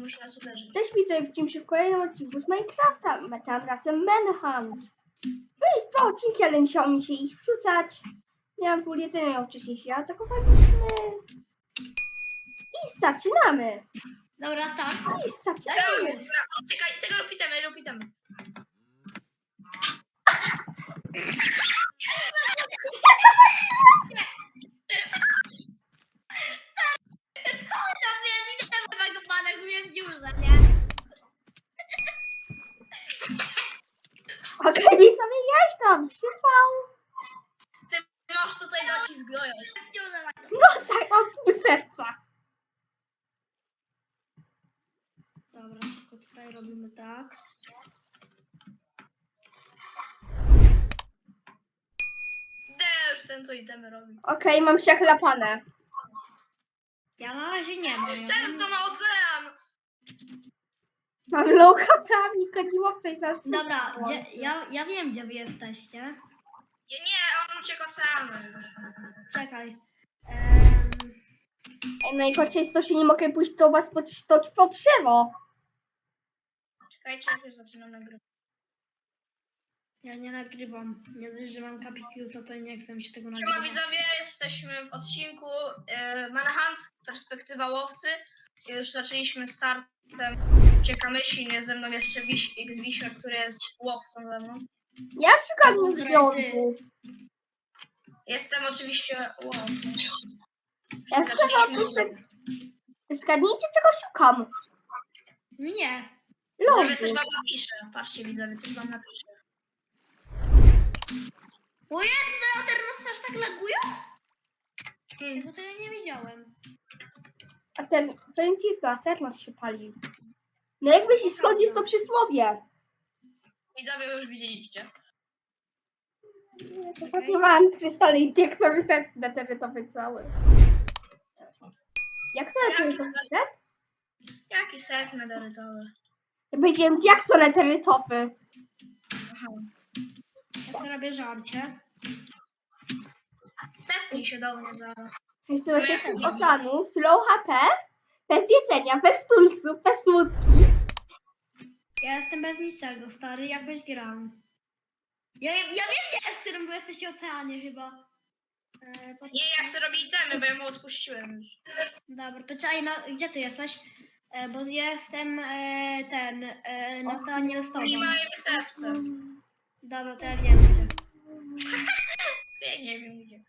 Nas uderzyć. Cześć widzę, widzimy się w kolejnym odcinku z Minecrafta. My tam razem Manhunt. Byli dwa odcinki, ale nie chciało mi się ich wrzucać. Miałam full jedzenia ją wcześniej się atakowaliśmy. I zaczynamy. Dobra, start. I zaczynamy. Lecimy. Dobra, o, czekaj, tego repeatemy, repeatemy. No wiem, widziałem tak do pana, mówię w dziurze, nie? Okej, widzowie, jeść tam. Przypał. Ty masz tutaj docisk dojąć. W dziurze. No, tak, mam pół serca. Dobra, szybko tutaj robimy tak. Też ten, co itemy robi. Okej, mam się chlapane. Ja na razie nie mam. Ja Ten, co ma ocean! Mam low HP, kodziłowca i zaraz... Dobra, gdzie, ja, ja wiem, gdzie wy jesteście. Nie, nie, on uciekł oceanem. Czekaj. Ehm, Ej, Najgorsze jest to, że nie mogę pójść do was pod, to, pod drzewo. Czekajcie, ja też zaczynam nagrywać. Ja nie nagrywam. Nie dość, że mam kapikiu, to to nie chcę mi się tego Siema nagrywać. widzowie, jesteśmy w odcinku e, Manhunt, perspektywa łowcy. Już zaczęliśmy startem Ciekawymyśli, nie ze mną jeszcze Wiś, X Wisior, który jest łowcą ze mną. Ja szukam związku. Jestem oczywiście łowcą. Ja szukam Zaczęliśmy Zgadnijcie, czego szukam. Nie. Widzowie, coś wam napiszę. Patrzcie widzowie, coś wam napiszę. O Jezu, te Aternos aż tak lagują? Hmm. Tego to ja nie wiedziałem. A ten, powiem ci to, a teraz się pali. No jak myślisz, skąd jest to przysłowie? Widzowie już widzieliście. To Kupowałam krystale i diaksowy set neterytowy cały. Jak sobie neterytowy set? Jaki set nadarytowy. Ja powiedziałem diakso neterytowy. Aha. Ja sobie robię żarcie. Tepnij się do mnie zaraz. Jest to się z oceanu, slow HP, bez jedzenia, bez tulsu, bez łódki. Ja jestem bez niczego, stary, jakoś gram. Ja, ja wiem, gdzie jest, którym wy jesteście oceanie chyba. E, Nie, jak sobie robię itemy, bo ja mu odpuściłem już. Dobra, to czekaj, na, gdzie ty jesteś? E, bo jestem e, ten, e, na stanie z tobą. Nie ma jej wysepce. Dobra, to ja wiem gdzie. Ja nie wiem gdzie.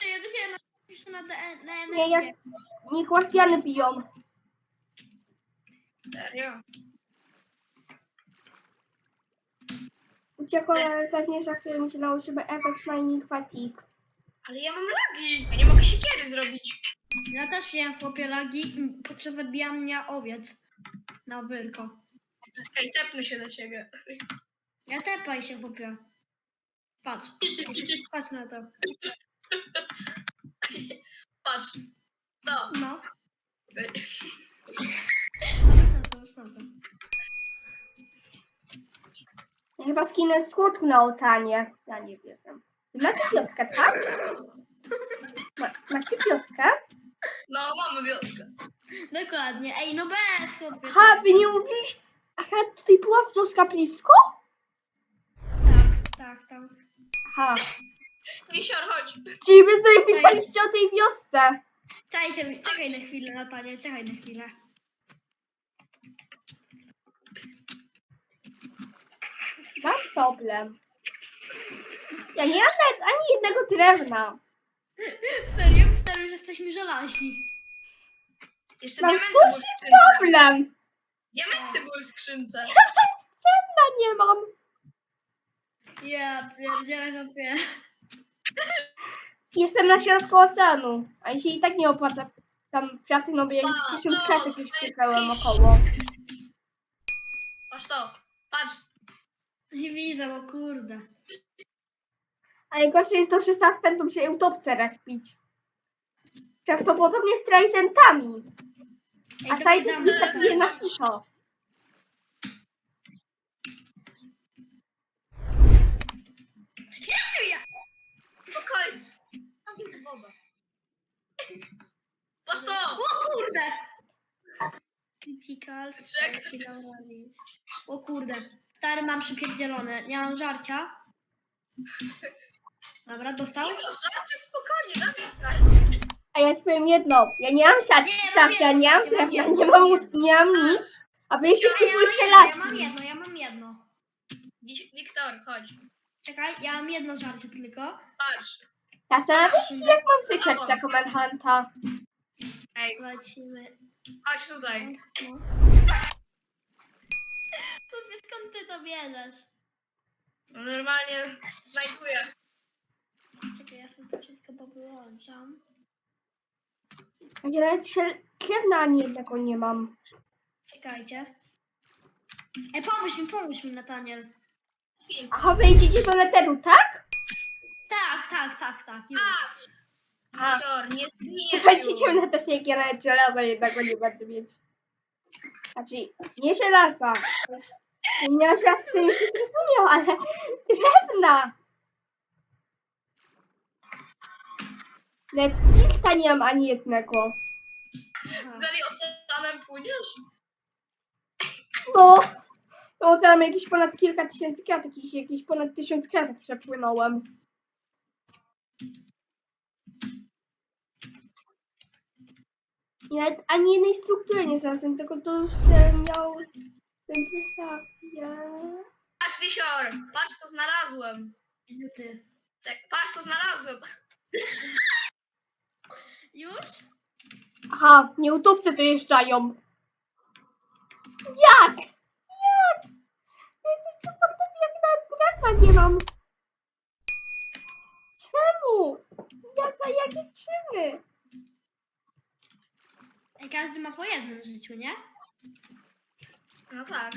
Ty, ja do ciebie napiszę na, D- na MSG. Nie, jak nie guardiany biją. Serio? Uciekło, ale pewnie za chwilę mi się nałożymy efekt mining fatigue. Ale ja mam lagi. Ja nie mogę siekiery zrobić. Ja też miałem chłopie lagi m, podczas zabijania owiec na wyrko. Hej, tepnę się do ciebie. Ja tepaj się chłopie. Patrz, patrz na to. Patrz. No. No, patrz na to, patrz na to. Ja chyba skinę słodku na oceanie. Ja nie wiem. Macie wioskę, tak? Ma, macie wioskę? No, mamy wioskę. Dokładnie. Ej, no bez chłopie. Ha, wy nie mówiliście... Aha, tutaj była wioska blisko? Tak, tak. Aha. Wisior, chodź. Czyli wy sobie pisaliście o tej wiosce. Czekajcie, czekaj na chwilę, Natanie, czekaj na chwilę. Mam problem. Ja nie mam nawet ani jednego drewna. Serio? Stary, już jesteśmy żelaźni. Jeszcze Mam diamenty były w duży skrzynce. problem. Diamenty były w skrzynce. Ja nie mam. Ja pierdzielę chłopie. Jestem na środku oceanu. A jeśli i tak nie opłaca tam pracy, no bo ja już A, tysiąc no, już to przykryłem jakiś- około. Patrz to. Patrz. Nie widzę, bo kurde. A najgorsze jest to, że zaraz będą się utopce respić. Prawdopodobnie z trajtentami. Ej, A to trajtent poznamy- wystartuje na hito. Jezu, ja. Spokojnie. Woda. Patrz to. O kurde! Critical. Release. O kurde. Stary mam przypierdzielone. Nie mam żarcia. Dobra, dostał? No żarcie spokojnie, daj A ja ci powiem jedno, ja nie mam siat, Nie, mam nie drewna, nie mam łódki, nie mam nic, a wy jesteście jedno, ja mam jedno, ja mam jedno. Wik- Wiktor, chodź. Czekaj, ja mam jedno żarcie tylko. Patrz. Zastanawiam się, jak mam wygrać taką manhunta. Ej, Lecimy. chodź tutaj. Powiedz, skąd ty to bierzesz? No normalnie znajduję. Czekaj, ja sobie to wszystko powyłączam. Ja nawet szel- drewna ani jednego nie mam. Czekajcie. Ej, pomóż mi, pomóż mi, Nataniel. Film. Aha, wejdziecie do neteru, tak? Tak, tak, tak, tak, już. Patrz. A, nie zginiesz wejdziecie już. na te sieki, ja nawet żelaza jednego nie będę mieć. Znaczy, nie żelaza. Nie żelaza, to już się zrozumiał, ale drewna. Nawet tilta nie mam ani jednego. Zali oceanem płyniesz? No, no zaraz jakieś ponad kilka tysięcy kratek, jakieś, jakieś ponad tysiąc kratek przepłynąłem. Nawet ani jednej struktury nie znalazłem, tylko to już miał... Ja... Patrz, Wisior, patrz co znalazłem. Gdzie ty? Czek, patrz co znalazłem. Już? Aha, nieutopcy wyjeżdżają. Jak? Jak? To jest jeszcze faktycznie jak na drewna nie mam. Czemu? Jak za jakie czyny? Ej, każdy ma po jednym życiu, nie? No tak.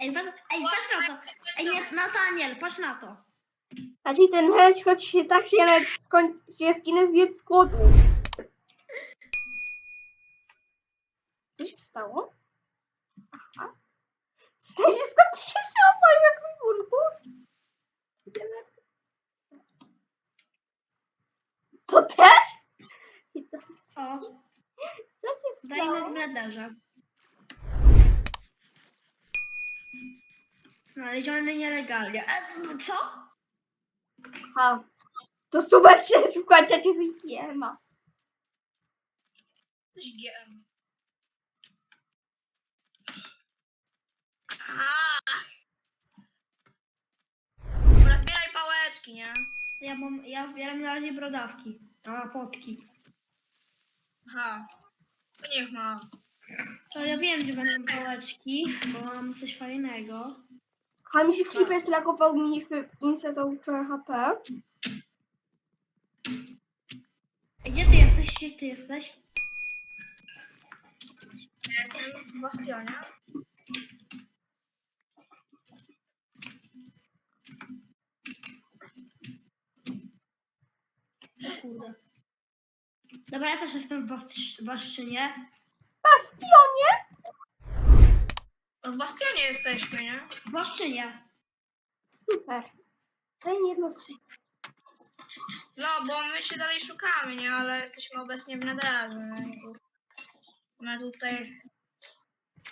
Ej, patrz, ej, patrz na to. Ej, nie, Nataniel, patrz na to. Znaczy ten mecz, choć się tak się nawet skoń- się skinę zjedz z głodu. Co się stało? Aha. Znaczy, skąd to się wzięło w moim ekwipunku? To też? I co, O, co się dajmy stało? w radarze. Znaleziony nielegalnie. E, no co? Aha. To super się składacie z Ikiema. Coś GM. Aha. Dobra, zbieraj pałeczki, nie? Ja, mam, ja zbieram na razie brodawki. A, potki. Aha. To niech ma. To ja wiem, że będą pałeczki, bo mam coś fajnego. A mi się creeper zlagował mi w trochę HP. Gdzie ty jesteś? Gdzie ty jesteś? Ja jestem w bastionie. O kurde. Dobra, ja też jestem w Bastrz- Baszczynie. Bastionie? No w bastionie jesteśmy, nie? W Baszczynie. Super. Ten jedno z... No, bo my się dalej szukamy, nie? Ale jesteśmy obecnie w nadarze. No, i tu- My tutaj...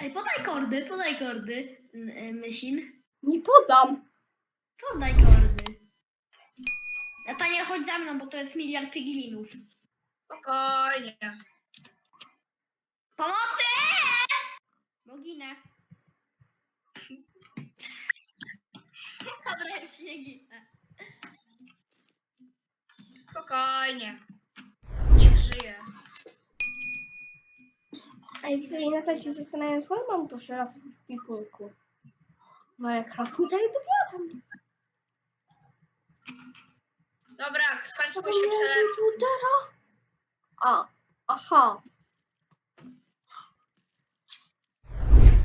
Ej, podaj kordy, podaj kordy, m- e, Mysin. Nie podam. Podaj kordy. Natanie, chodź za mną, bo to jest miliard piglinów. Spokojnie. Pomocy! Bo ginę. Dobra, już nie ginę. Spokojnie. Niech żyje. Ej, w sobie na się zastanawiam, skąd mam to raz w kwipunku. No jak raz mi daje, to biorę. Dobra, skończyło To się A, aha.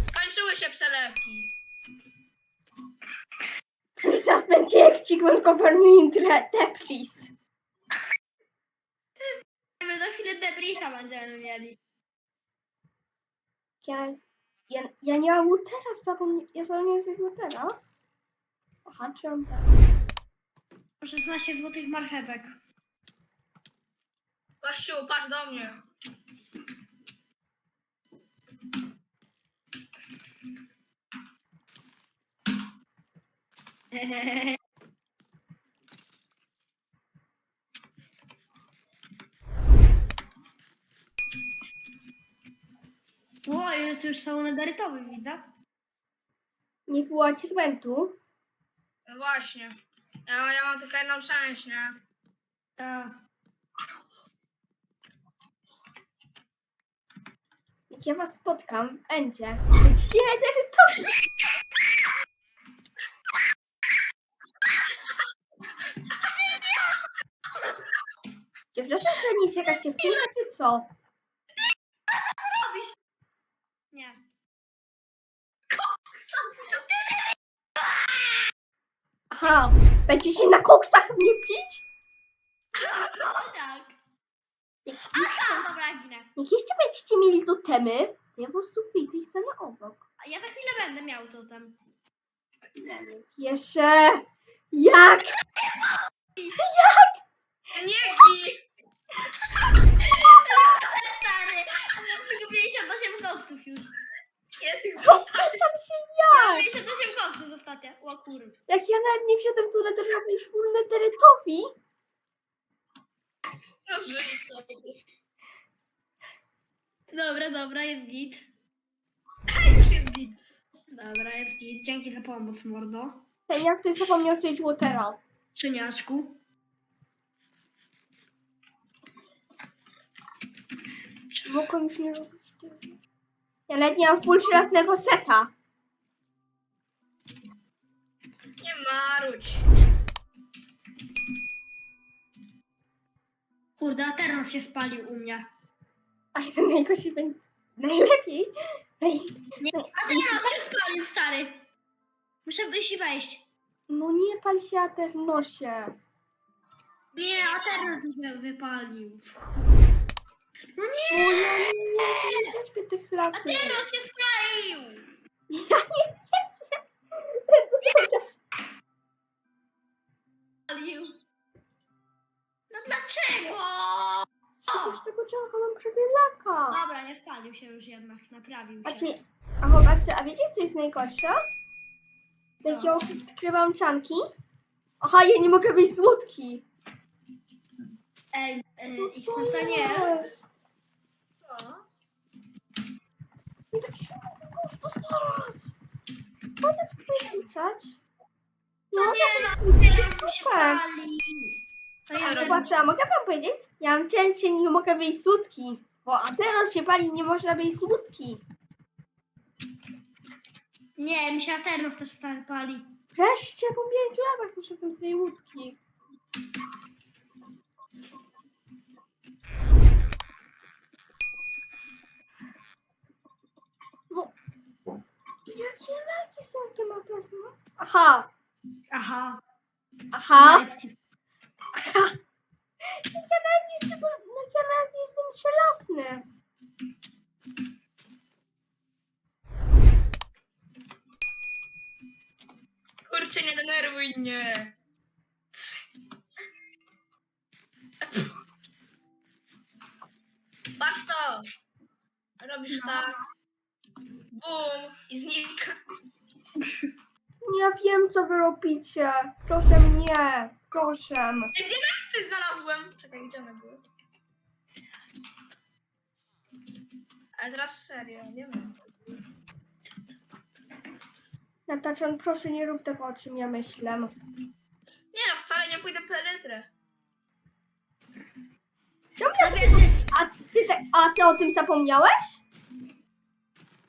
Skończyły się przelewki. Zaraz będzie jak Cigman Government Depris. My za chwilę debrisa będziemy mieli. Ja, ja, ja nie mam Woodera, zapomnie, ja zapomniałem coś Woodera. Aha, czy on tak? 16 złotych marchewek. Kościół, patrz do mnie. O, ile tu już na darytowym, widzę. Nie płaci rentu. No właśnie. Ja, ja mam tylko jedną część, nie? Tak. Jak ja was spotkam w Endzie, będziecie należy to... Przepraszam, to jest jakaś dziewczyna, czy co? Robisz? Nie. Aha, będziecie na koksach mnie pić? Tak. Jak, Aha, dobra, ginę. jak jeszcze będziecie mieli totemy, to ja po prostu wyjdę i stanę obok. A ja za chwilę będę miał to tam. Jeszcze! Jak? Nie gi! Stary, a mam tylko 58 koksów już. Nie tych Tam się Ja mam jak? 58 koksów ostatnio. O kur... Jak ja nawet nie wsiadłem tu na terenowi już teretowi. No żyj sobie. Dobra, dobra, jest git. Hej, już jest git. Dobra, jest git. Dzięki za pomoc, mordo. Ten jak ktoś zapomniał strzelić Watera. Czyniaczku. Czy mogłem już nie robić tego? Ja nawet nie mam full żelaznego seta. Nie marudź. Kurde, a teraz się spalił u mnie. A jeden najgorszy będzie najlepiej. Naj... Nie, a teraz się spalił, stary. Muszę wyjść i wejść. No nie pal się Aternosie. Nie, a teraz się wypalił. No nie, O ja nie, nie, nie cierpię tych a laków. teraz się spalił. Ja nie wiem. Spalił. No dlaczego? Przecież tego ciągle mam prawie laka. Dobra, nie spalił się już jednak, naprawił A się. A chłopacy, a wiecie co jest najgorsze? Jak ja odkrywam czanki. Aha, ja nie mogę być słodki. Ej, ej, No co to nie. jest? Co? Nie tak się po prostu zaraz. Mogę spróbować rzucać? Nie No mogę nie, no, teraz słodki. się spali. Co ja Chłopacy, a mogę wam powiedzieć? Ja mam częściej nie mogę być słodki. Bo a teraz się pali, nie można być słodki. Nie, mi się Aternos też stary pali. Wreszcie po pięciu latach poszedłem z tej łódki. No. Jakie laki są te materiały? Aha, Aha. aha. Powiedz ci. Jak nie jestem, jak ja nawet nie jestem żelazny. Kurczę, nie denerwuj mnie. Patrz to. Robisz No. tak. Bum. I znika. Ja wiem, co wy robicie. Proszę mnie, proszę. Diamenty znalazłem. Czekaj, gdzie one były? Ale teraz serio, nie wiem. Nataczan, proszę nie rób tego, o czym ja myślę. Nie no, wcale nie pójdę po elytrę. Czemu ja Zabierzcie. A ty, te, a ty o tym zapomniałeś?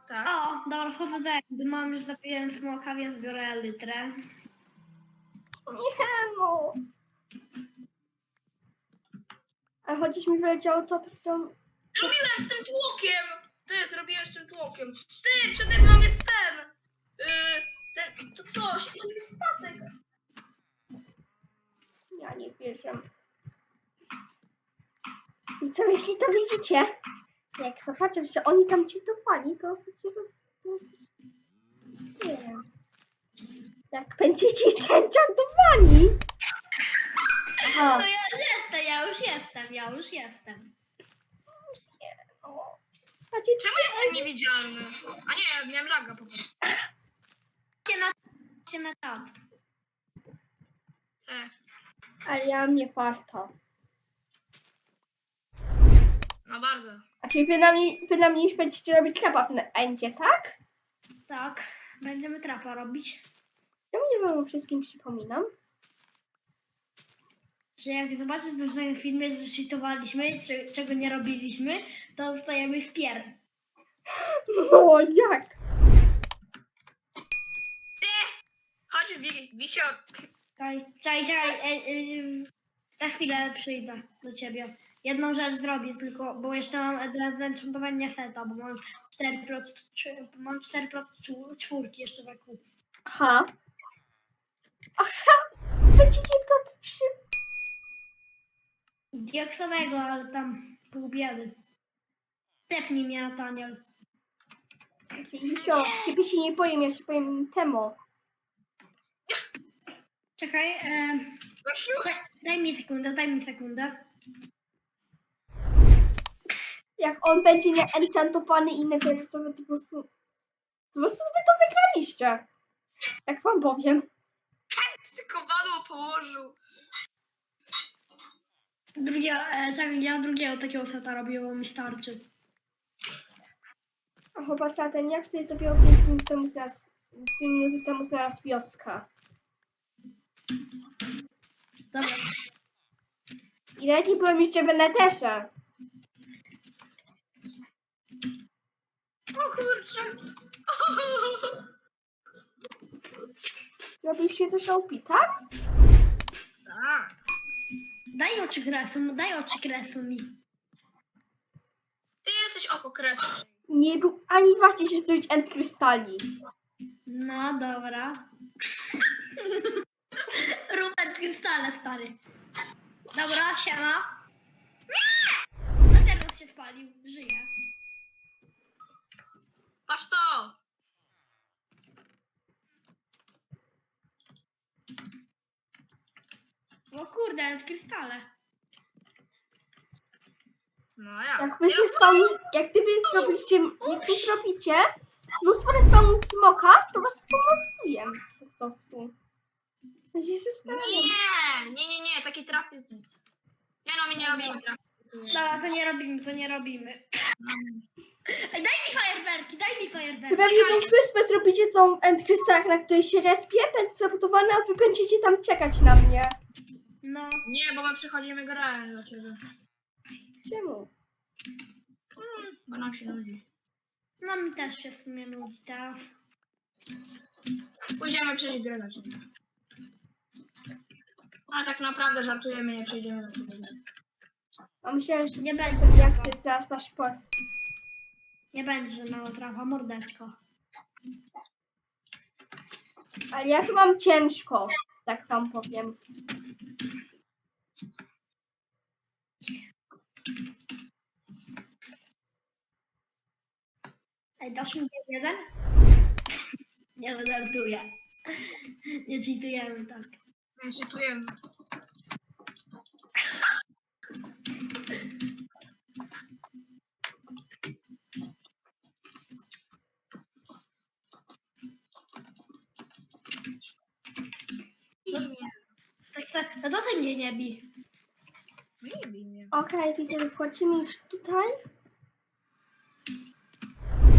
Tak. O, dobra, chodzę do jakby mam już zapiłem smoka, więc biorę litrę. Nie no. A chociaż mi wyleciało to, to Zrobiłem z tym tłokiem! Ty, zrobiłem z tym tłokiem. Ty, przede mną jest ten! Yy, ten, to coś, jakiś statek. ja nie wierzę. I co jeśli to widzicie? Jak zobaczę, że oni tam ci dofali, to sobie roz... To jest... Nie wiem. Jak będziecie enchantowani. Aha. No ja już jestem, ja już jestem, ja już jestem. O. Macie Czemu jestem niewidzialny? A nie, miałem laga po prostu. Się na, się na czat. E, Ale ja mam nie farta. no bardzo. A czyli wy na mnie, wy na mnie już będziecie robić klapa w endzie, tak? Tak, będziemy trapa robić. Ja nie wam o wszystkim przypominam. Że jak zobaczysz w różnym filmie, że cheatowaliśmy, czy, czego nie robiliśmy, to dostajemy w pier. No jak? Chodź, wi Wisio. Czekaj, czekaj, czekaj. E, e, za chwilę przyjdę do ciebie. Jedną rzecz zrobię tylko, bo jeszcze mam do zenchantowania seta, bo mam 4%, trzy- mam 4% czwór- czwórki jeszcze wokół. Aha. Aha! Będziecie plot 3. Dioksowego, ale tam pół biedy. Tepnij mnie, Nataniel. Wisio, ciebie się nie powiem, ja się powiem Temo. Czekaj, e, Gościu. czek- daj mi sekundę, daj mi sekundę. Jak on będzie neenchantowany i nether, to wy po prostu... Po prostu wy to wygraliście. Jak wam powiem. Tylko badło położył. Drugie, e, czekaj, ja drugiego takiego seta robię, bo mi starczy. A chłopaca, ten jak tutaj to było 5 minut temu znalazł... 5 minut temu znalazł wioska. Dobra, I nawet nie byłem jeszcze w netherze. O kurczę. Zrobiliście coś OP, tak? Tak. Daj oczy kresu, daj oczy kresu mi. Ty jesteś oko kresu. Nie, rób- ani właśnie się zrobić end krystali. No dobra. Rupert krystale, stary. Dobra, siema. Nie! A teraz się spalił, żyje. Patrz to. O kurde, krystale. No ja. Jak wy się spełni, jak ty wy zrobicie, jak wy zrobicie mnóstwo respawn smoka, to was spowoduję po prostu. Będzie się. Nie, nie, nie, nie, taki trap jest nic. Nie no, my nie robimy trapu. Dobra, to nie robimy, to nie robimy. Ej, daj mi fajerwerki, daj mi Wy fajerwerki. pewnie tą wyspę zrobicie tą end krystalach, na której się respie, będzie sabotowana, a wy będziecie tam czekać na mnie. No, Nie, bo my przychodzimy grałem do ciebie. Czemu? Mm, bo nam się nudzi. no mi też się w sumie nudzi teraz. Pójdziemy przejść grę do ciebie. Ale tak naprawdę żartujemy, nie przejdziemy do ciebie. A myślałem, że Nie będzie, jak ty teraz masz po... nie będzie, że mała trawa, mordeczko. Ale ja tu mam ciężko, tak wam powiem. Ej, dasz mi jeden? Nie, no żartuję. Nie cheatujemy tak. Nie czytujemy. Tak, tak, no to ty mnie nie bij. Nie bij mnie. Okej, widzę, że wchodzimy już tutaj.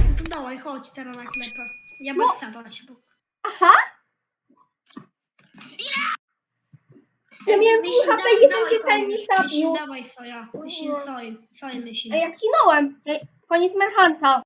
No to dawaj, chodź teraz na klepę. Ja No. bez sadać, bo... Aha! Ja miałem pół HP dawaj, i ten dawaj, sojusz. mi Myśl, zabił. Dawaj soja, myśl, soj, soj myśl. Ej, ja zginąłem. Ej, Koniec Merchanta.